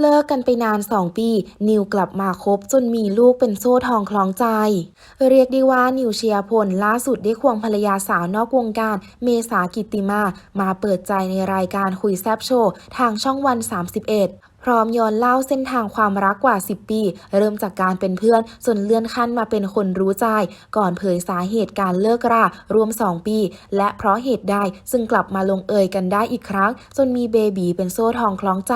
เลิกกันไปนาน 2 ปี นิวกลับมาคบจนมีลูกเป็นโซ่ทองคล้องใจ เรียกได้ว่านิวเชียพลล่าสุดได้ควงภรรยาสาวนอกวงการ เมษากิตติมา มาเปิดใจในรายการคุยแซบโชว์ ทางช่องวัน 31พร้อมย้อนเล่าเส้นทางความรักกว่า 10 ปี เริ่มจากการเป็นเพื่อนจนเลื่อนขั้นมาเป็นคนรู้ใจ ก่อนเผยสาเหตุการเลิกรารวม 2 ปี และเพราะเหตุใดซึ่งกลับมาลงเอยกันได้อีกครั้ง จนมีเบบีเป็นโซ่ทองคล้องใจ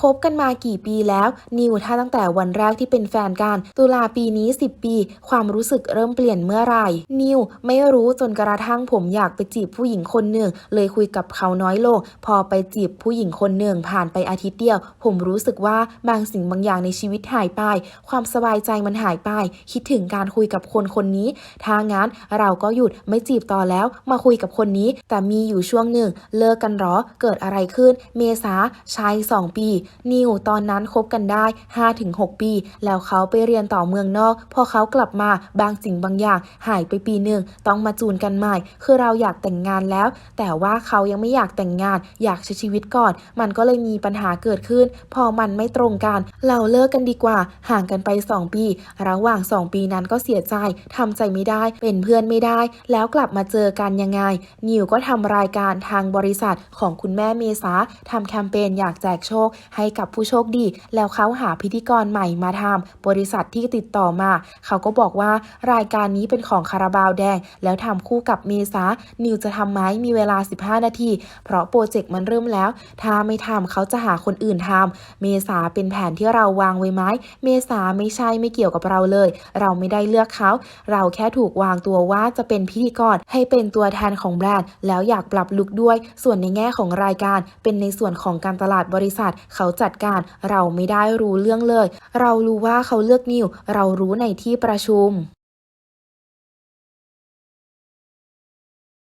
คบกันมากี่ปีแล้ว นิวถ้าตั้งแต่วันแรกที่เป็นแฟนกัน ตุลาปีนี้ 10 ปี ความรู้สึกเริ่มเปลี่ยนเมื่อไหร่ นิวไม่รู้จนกระทั่งผมอยากไปจีบผู้หญิงคนหนึ่ง เลยคุยกับเขาน้อยลง พอไปจีบผู้หญิงคนหนึ่งผ่านไปอาทิตย์เดียว ผมรู้สึกว่าบางสิ่งบางอย่างในชีวิตหายไป ความสบายใจมันหายไป คิดถึงการคุยกับคนคนนี้ ถ้างั้นเราก็หยุดไม่จีบต่อแล้ว มาคุยกับคนนี้ แต่มีอยู่ช่วงหนึ่ง เลิกกันหรอ เกิดอะไรขึ้น เมษาชาย 2 ปีนิวตอนนั้นคบกันได้ 5-6 ปี แล้วเขาไปเรียนต่อเมืองนอก พอเขากลับมาบางสิ่งบางอย่าง หายไปปีหนึ่งต้องมาจูนกันใหม่ คือเราอยากแต่งงานแล้ว แต่ว่าเขายังไม่อยากแต่งงาน อยากใช้ชีวิตก่อน มันก็เลยมีปัญหาเกิดขึ้น พอมันไม่ตรงกัน เราเลิกกันดีกว่า ห่างกันไป 2 ปี ระหว่าง 2 ปีนั้นก็เสียใจทำใจไม่ได้ เป็นเพื่อนไม่ได้ แล้วกลับมาเจอกันยังไง นิวก็ทำรายการทางบริษัทของคุณแม่เมษาทำแคมเปญอยากแจกโชคให้กับผู้โชคดี แล้วเขาหาพิธีกรใหม่มาทำบริษัทที่ติดต่อมา เขาก็บอกว่ารายการนี้เป็นของคาราบาวแดง แล้วทำคู่กับเมษานิวจะทำไหมมีเวลา 15 นาที เพราะโปรเจกต์มันเริ่มแล้ว ถ้าไม่ทำเขาจะหาคนอื่นทำเมษาเป็นแผนที่เราวางไว้ไหมเมษาไม่ใช่ไม่เกี่ยวกับเราเลย เราไม่ได้เลือกเขา เราแค่ถูกวางตัวว่าจะเป็นพิธีกรให้เป็นตัวแทนของแบรนด์ แล้วอยากปรับลุคด้วย ส่วนในแง่ของรายการ เป็นในส่วนของการตลาดบริษัทเขาเขาจัดการเราไม่ได้รู้เรื่องเลย เรารู้ว่าเขาเลือกนิว เรารู้ในที่ประชุม